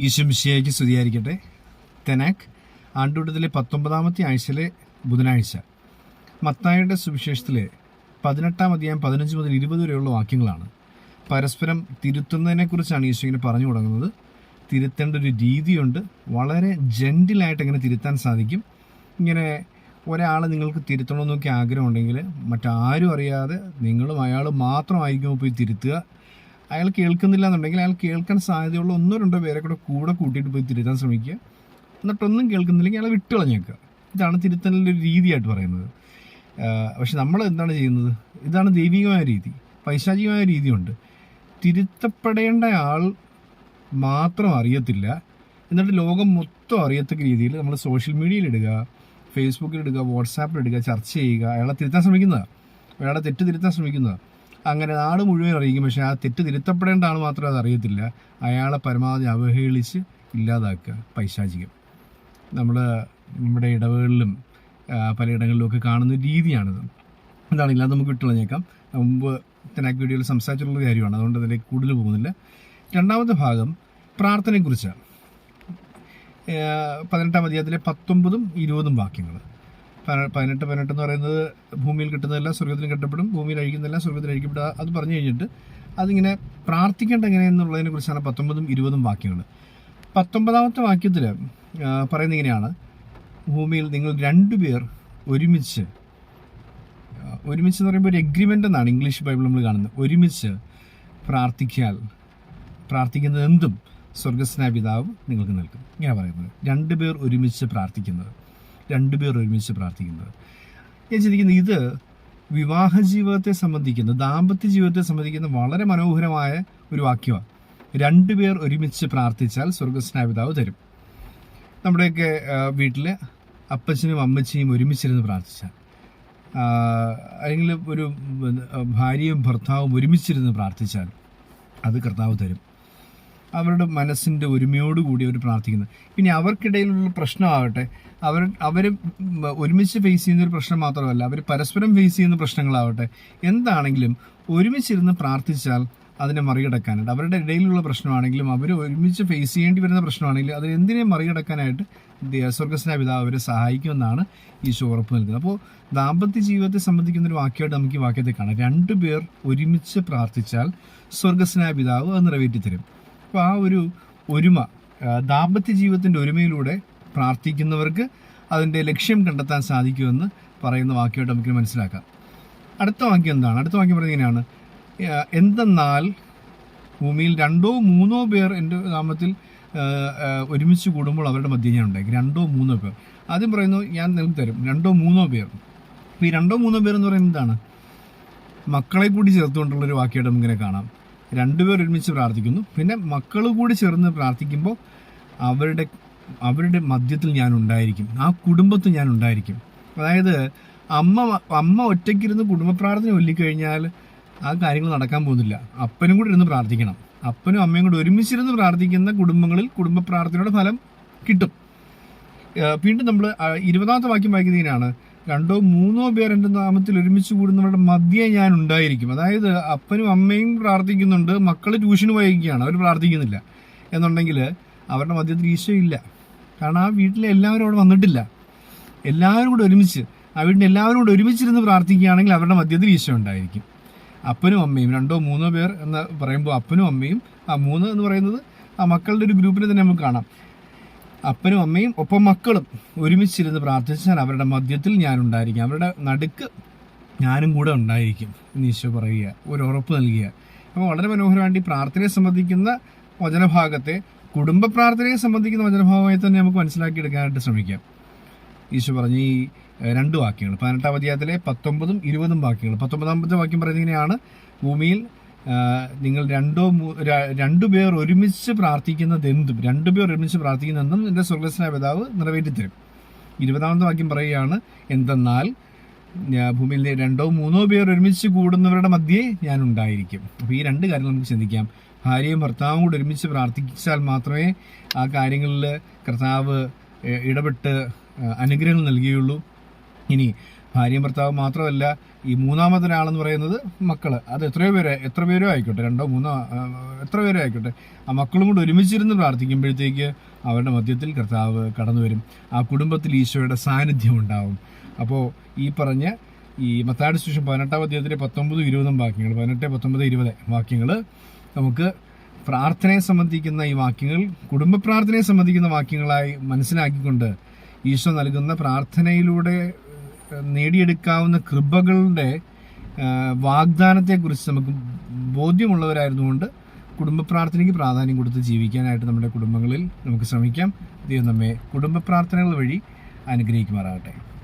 ഈശംശിയായിക്ക് സ്തുതിയായിരിക്കട്ടെ. തെനാക്ക് ആണ്ടുകൂട്ടത്തിലെ പത്തൊമ്പതാമത്തെ ആഴ്ചയിലെ ബുധനാഴ്ച. മത്തായുടെ സുവിശേഷത്തിലെ പതിനെട്ടാം അധ്യായം പതിനഞ്ച് മുതൽ ഇരുപത് വരെയുള്ള വാക്യങ്ങളാണ്. പരസ്പരം തിരുത്തുന്നതിനെക്കുറിച്ചാണ് ഈശോ ഇങ്ങനെ പറഞ്ഞു തുടങ്ങുന്നത്. തിരുത്തേണ്ട ഒരു രീതിയുണ്ട്. വളരെ ജെന്റിലായിട്ട് എങ്ങനെ തിരുത്താൻ സാധിക്കും. ഇങ്ങനെ ഒരാളെ നിങ്ങൾക്ക് തിരുത്തണമെന്നൊക്കെ ആഗ്രഹമുണ്ടെങ്കിൽ മറ്റാരും അറിയാതെ നിങ്ങളും അയാളും മാത്രമായിരിക്കും പോയി തിരുത്തുക. അയാൾ കേൾക്കുന്നില്ല എന്നുണ്ടെങ്കിൽ അയാൾ കേൾക്കാൻ സാധ്യതയുള്ള ഒന്നോ രണ്ടോ പേരെ കൂടെ കൂടെ കൂട്ടിയിട്ട് പോയി തിരുത്താൻ ശ്രമിക്കുക. എന്നിട്ടൊന്നും കേൾക്കുന്നില്ലെങ്കിൽ അയാളെ വിട്ടുകളഞ്ഞേക്കുക ഇതാണ് തിരുത്തലിന്റെ ഒരു രീതിയായിട്ട് പറയുന്നത്. പക്ഷെ നമ്മൾ എന്താണ് ചെയ്യുന്നത്? ഇതാണ് ദൈവികമായ രീതി. പൈശാചികമായ രീതിയുണ്ട്. തിരുത്തപ്പെടേണ്ട ആൾ മാത്രം അറിയത്തില്ല. എന്നിട്ട് ലോകം മൊത്തം അറിയത്തക്ക രീതിയിൽ നമ്മൾ സോഷ്യൽ മീഡിയയിൽ ഇടുക ഫേസ്ബുക്കിൽ ഇടുക ഇടുക ചർച്ച ചെയ്യുക അയാളെ തിരുത്താൻ ശ്രമിക്കുന്നതാണ് അയാളെ തെറ്റ് തിരുത്താൻ ശ്രമിക്കുന്നതാണ് അങ്ങനെ നാട് മുഴുവൻ അറിയിക്കും. പക്ഷെ ആ തെറ്റ് തിരുത്തപ്പെടേണ്ട ആൾ മാത്രമേ അത് അറിയത്തില്ല. അയാളെ പരമാവധി അവഹേളിച്ച് ഇല്ലാതാക്കുക പൈശാചികം. നമ്മൾ നമ്മുടെ ഇടവുകളിലും ആ, പലയിടങ്ങളിലും ഒക്കെ കാണുന്ന രീതിയാണിത്. എന്താണ് അത് നമുക്ക് വിട്ടുകളഞ്ഞേക്കാം. മുമ്പ് തെനാക്ക് വീഡിയോയിൽ സംസാരിച്ചിട്ടുള്ള കാര്യമാണ്. അതുകൊണ്ട് അതിലേക്ക് കൂടുതൽ പോകുന്നില്ല. രണ്ടാമത്തെ ഭാഗം പ്രാർത്ഥനയെക്കുറിച്ചാണ്. പതിനെട്ടാം അധ്യായത്തിലെ പത്തൊമ്പതും ഇരുപതും വാക്യങ്ങൾ പതിനെട്ട് പതിനെട്ട് എന്ന് പറയുന്നത് ഭൂമിയിൽ കിട്ടുന്നതെല്ലാം സ്വർഗത്തിന് കിട്ടപ്പെടും ഭൂമിയിൽ അഴിക്കുന്നതെല്ലാം സ്വർഗത്തിൽ അഴിക്കപ്പെടുക അത് പറഞ്ഞു കഴിഞ്ഞിട്ട് അതിങ്ങനെ പ്രാർത്ഥിക്കേണ്ട എങ്ങനെയെന്നുള്ളതിനെ കുറിച്ചാണ് പത്തൊമ്പതും ഇരുപതും വാക്യങ്ങൾ. പത്തൊമ്പതാമത്തെ വാക്യത്തിൽ പറയുന്നത് ഇങ്ങനെയാണ്. ഭൂമിയിൽ നിങ്ങൾ രണ്ടുപേർ ഒരുമിച്ച് ഒരുമിച്ച് എന്ന് പറയുമ്പോൾ ഒരു എഗ്രിമെന്റ് എന്നാണ് ഇംഗ്ലീഷ് ബൈബിൾ നമ്മൾ കാണുന്നത്. ഒരുമിച്ച് പ്രാർത്ഥിക്കാൽ പ്രാർത്ഥിക്കുന്നത് എന്തും സ്വർഗസ്നാ നിങ്ങൾക്ക് നൽകും. ഇങ്ങനെ പറയുന്നത്. രണ്ടുപേർ ഒരുമിച്ച് പ്രാർത്ഥിക്കുന്നത്. രണ്ടുപേർ ഒരുമിച്ച് പ്രാർത്ഥിക്കുന്നത്. ഞാൻ ചിന്തിക്കുന്നത് ഇത് വിവാഹ ജീവിതത്തെ സംബന്ധിക്കുന്ന ദാമ്പത്യ ജീവിതത്തെ സംബന്ധിക്കുന്ന വളരെ മനോഹരമായ ഒരു വാക്യമാണ് രണ്ടുപേർ ഒരുമിച്ച് പ്രാർത്ഥിച്ചാൽ സ്വർഗസ്നായ പിതാവ് തരും. നമ്മുടെയൊക്കെ വീട്ടിൽ അപ്പച്ചനും അമ്മച്ചിയും ഒരുമിച്ചിരുന്ന് പ്രാർത്ഥിച്ചാൽ അല്ലെങ്കിൽ ഒരു ഭാര്യയും ഭർത്താവും ഒരുമിച്ചിരുന്ന് പ്രാർത്ഥിച്ചാൽ അത് കർത്താവ് തരും. അവരുടെ മനസ്സിന്റെ ഒരുമയോടുകൂടി അവർ പ്രാർത്ഥിക്കുന്നത് പിന്നെ അവർക്കിടയിലുള്ള പ്രശ്നമാകട്ടെ അവർ അവർ ഒരുമിച്ച് ഫേസ് ചെയ്യുന്ന ഒരു പ്രശ്നം മാത്രമല്ല അവർ പരസ്പരം ഫേസ് ചെയ്യുന്ന പ്രശ്നങ്ങളാവട്ടെ എന്താണെങ്കിലും ഒരുമിച്ചിരുന്ന് പ്രാർത്ഥിച്ചാൽ അതിനെ മറികടക്കാനായിട്ട് അവരുടെ ഇടയിലുള്ള പ്രശ്നമാണെങ്കിലും അവർ ഒരുമിച്ച് ഫേസ് ചെയ്യേണ്ടി വരുന്ന പ്രശ്നമാണെങ്കിലും അത് എന്തിനെ മറികടക്കാനായിട്ട് സ്വർഗസ്നായ പിതാവ് അവരെ സഹായിക്കുമെന്നാണ് ഈശോ ഉറപ്പ് നൽകുന്നത്. അപ്പോൾ ദാമ്പത്യ ജീവിതത്തെ സംബന്ധിക്കുന്ന ഒരു വാക്യമായിട്ട് നമുക്ക് ഈ വാക്യത്തെ കാണാം. രണ്ടുപേർ ഒരുമിച്ച് പ്രാർത്ഥിച്ചാൽ സ്വർഗസ്നായ പിതാവ് അത് നിറവേറ്റി തരും അപ്പോൾ ആ ഒരു ഒരുമ ദാമ്പത്യ ജീവിതത്തിന്റെ ഒരുമയിലൂടെ പ്രാർത്ഥിക്കുന്നവർക്ക് അതിന്റെ ലക്ഷ്യം കണ്ടെത്താൻ സാധിക്കുമെന്ന് പറയുന്ന വാക്യമായിട്ട് നമുക്ക് മനസ്സിലാക്കാം. അടുത്ത വാക്യം എന്താണ്? അടുത്ത വാക്യം പറയുന്നത് ഇങ്ങനെയാണ്. എന്തെന്നാൽ ഭൂമിയിൽ രണ്ടോ മൂന്നോ പേർ എന്റെ നാമത്തിൽ ഒരുമിച്ച് കൂടുമ്പോൾ അവരുടെ മധ്യം ഞാൻ ഉണ്ടാക്കി രണ്ടോ മൂന്നോ പേർ. ആദ്യം പറയുന്നു ഞാൻ നിങ്ങൾക്ക് തരും. രണ്ടോ മൂന്നോ പേർ. അപ്പോൾ ഈ രണ്ടോ മൂന്നോ പേർ എന്ന് പറയുന്നത് എന്താണ്? മക്കളെ കൂടി ചേർത്തുകൊണ്ടുള്ളൊരു വാക്യമായിട്ട് നമുക്കിങ്ങനെ കാണാം. രണ്ടുപേർ ഒരുമിച്ച് പ്രാർത്ഥിക്കുന്നു. പിന്നെ മക്കൾ കൂടി ചേർന്ന് പ്രാർത്ഥിക്കുമ്പോൾ അവരുടെ അവരുടെ മധ്യത്തിൽ ഞാൻ ഉണ്ടായിരിക്കും ആ കുടുംബത്തിൽ ഞാൻ ഉണ്ടായിരിക്കും അതായത് അമ്മ അമ്മ ഒറ്റയ്ക്കിരുന്ന് കുടുംബ പ്രാർത്ഥന ഒല്ലിക്കഴിഞ്ഞാൽ ആ കാര്യങ്ങൾ നടക്കാൻ പോകുന്നില്ല. അപ്പനും കൂടി ഇരുന്ന് പ്രാർത്ഥിക്കണം. അപ്പനും അമ്മയും കൂടി ഒരുമിച്ചിരുന്ന് പ്രാർത്ഥിക്കുന്ന കുടുംബങ്ങളിൽ കുടുംബ പ്രാർത്ഥനയുടെ ഫലം കിട്ടും. വീണ്ടും നമ്മൾ ഇരുപതാമത്തെ വാക്യം വായിക്കുന്നതിനാണ് രണ്ടോ മൂന്നോ പേർ എന്റെ നാമത്തിൽ ഒരുമിച്ച് കൂടുന്നവരുടെ മധ്യേ ഞാൻ ഉണ്ടായിരിക്കും. അതായത് അപ്പനും അമ്മയും പ്രാർത്ഥിക്കുന്നുണ്ട് മക്കൾ ട്യൂഷന് പോയിരിക്കുകയാണ് അവർ പ്രാർത്ഥിക്കുന്നില്ല. എന്നുണ്ടെങ്കിൽ അവരുടെ മധ്യത്തിൽ ഈശോ ഇല്ല. കാരണം ആ വീട്ടിലെ എല്ലാവരും അവിടെ വന്നിട്ടില്ല. എല്ലാവരും കൂടെ ഒരുമിച്ച് ആ വീട്ടിൽ എല്ലാവരും കൂടെ ഒരുമിച്ചിരുന്ന് പ്രാർത്ഥിക്കുകയാണെങ്കിൽ അവരുടെ മധ്യത്തിൽ ഈശോ ഉണ്ടായിരിക്കും. അപ്പനും അമ്മയും രണ്ടോ മൂന്നോ പേർ എന്ന് പറയുമ്പോൾ അപ്പനും അമ്മയും ആ മൂന്ന് എന്ന് പറയുന്നത് ആ മക്കളുടെ ഒരു ഗ്രൂപ്പിനെ തന്നെ നമുക്ക് കാണാം. അപ്പനും അമ്മയും ഒപ്പം മക്കളും ഒരുമിച്ചിരുന്ന് പ്രാർത്ഥിച്ചാൽ അവരുടെ മധ്യത്തിൽ ഞാനുണ്ടായിരിക്കും. അവരുടെ നടുക്ക് ഞാനും കൂടെ ഉണ്ടായിരിക്കും എന്ന് ഈശോ പറയുക ഒരു ഉറപ്പ് നൽകുക. അപ്പോൾ വളരെ മനോഹരമായിട്ട് ഈ പ്രാർത്ഥനയെ സംബന്ധിക്കുന്ന വചനഭാഗത്തെ കുടുംബ പ്രാർത്ഥനയെ സംബന്ധിക്കുന്ന വചനഭാഗമായി തന്നെ നമുക്ക് മനസ്സിലാക്കിയെടുക്കാനായിട്ട് ശ്രമിക്കാം. ഈശോ പറഞ്ഞ ഈ രണ്ട് വാക്യങ്ങൾ പതിനെട്ടാം അധ്യായത്തിലെ പത്തൊമ്പതും ഇരുപതും വാക്യങ്ങൾ. പത്തൊമ്പതാമത്തെ വാക്യം പറയുന്നത് ഇങ്ങനെയാണ്. ഭൂമിയിൽ നിങ്ങൾ രണ്ടോ രണ്ടുപേർ ഒരുമിച്ച് പ്രാർത്ഥിക്കുന്നത് എന്തും രണ്ടുപേർ ഒരുമിച്ച് പ്രാർത്ഥിക്കുന്ന എന്തും എന്റെ സ്വർഗസ്നായ പിതാവ് നിറവേറ്റിത്തരും. ഇരുപതാമത്തെ വാക്യം പറയുകയാണ് എന്തെന്നാൽ ഭൂമിയിൽ രണ്ടോ മൂന്നോ പേർ ഒരുമിച്ച് കൂടുന്നവരുടെ മധ്യേ ഞാൻ ഉണ്ടായിരിക്കും. അപ്പോൾ ഈ രണ്ട് കാര്യങ്ങൾ നമുക്ക് ചിന്തിക്കാം. ഭാര്യയും ഭർത്താവും കൂടെ ഒരുമിച്ച് പ്രാർത്ഥിച്ചാൽ മാത്രമേ ആ കാര്യങ്ങളിൽ കർത്താവ് ഇടപെട്ട് അനുഗ്രഹങ്ങൾ നൽകുകയുള്ളൂ. ഇനി ഭാര്യയും ഭർത്താവ് മാത്രമല്ല ഈ മൂന്നാമതൊരാളെന്ന് പറയുന്നത് മക്കൾ. അത് എത്രയോ പേര് എത്ര പേരോ ആയിക്കോട്ടെ രണ്ടോ മൂന്നോ എത്ര പേരോ ആയിക്കോട്ടെ. ആ മക്കളും കൂടെ ഒരുമിച്ചിരുന്ന് പ്രാർത്ഥിക്കുമ്പോഴത്തേക്ക് അവരുടെ മധ്യത്തിൽ കർത്താവ് കടന്നു വരും. ആ കുടുംബത്തിൽ ഈശോയുടെ സാന്നിധ്യം ഉണ്ടാവും. അപ്പോൾ ഈ പറഞ്ഞ ഈ മത്താടി സുവിശേഷം പതിനെട്ടാം അധ്യായത്തിലെ പത്തൊമ്പതും ഇരുപതും വാക്യങ്ങൾ പതിനെട്ട് പത്തൊമ്പത് ഇരുപത് വാക്യങ്ങൾ നമുക്ക് പ്രാർത്ഥനയെ സംബന്ധിക്കുന്ന ഈ വാക്യങ്ങൾ കുടുംബ പ്രാർത്ഥനയെ സംബന്ധിക്കുന്ന വാക്യങ്ങളായി മനസ്സിലാക്കിക്കൊണ്ട് ഈശോ നൽകുന്ന പ്രാർത്ഥനയിലൂടെ നേടിയെടുക്കാവുന്ന കൃപകളുടെ വാഗ്ദാനത്തെ വാഗ്ദാനത്തെക്കുറിച്ച് നമുക്ക് ബോധ്യമുള്ളവരായിരുന്നുകൊണ്ട് കുടുംബ പ്രാർത്ഥനയ്ക്ക് പ്രാധാന്യം കൊടുത്ത് ജീവിക്കാനായിട്ട് നമ്മുടെ കുടുംബങ്ങളിൽ നമുക്ക് ശ്രമിക്കാം. ദൈവം നമ്മെ കുടുംബ പ്രാർത്ഥനകൾ വഴി അനുഗ്രഹിക്കുമാറാകട്ടെ.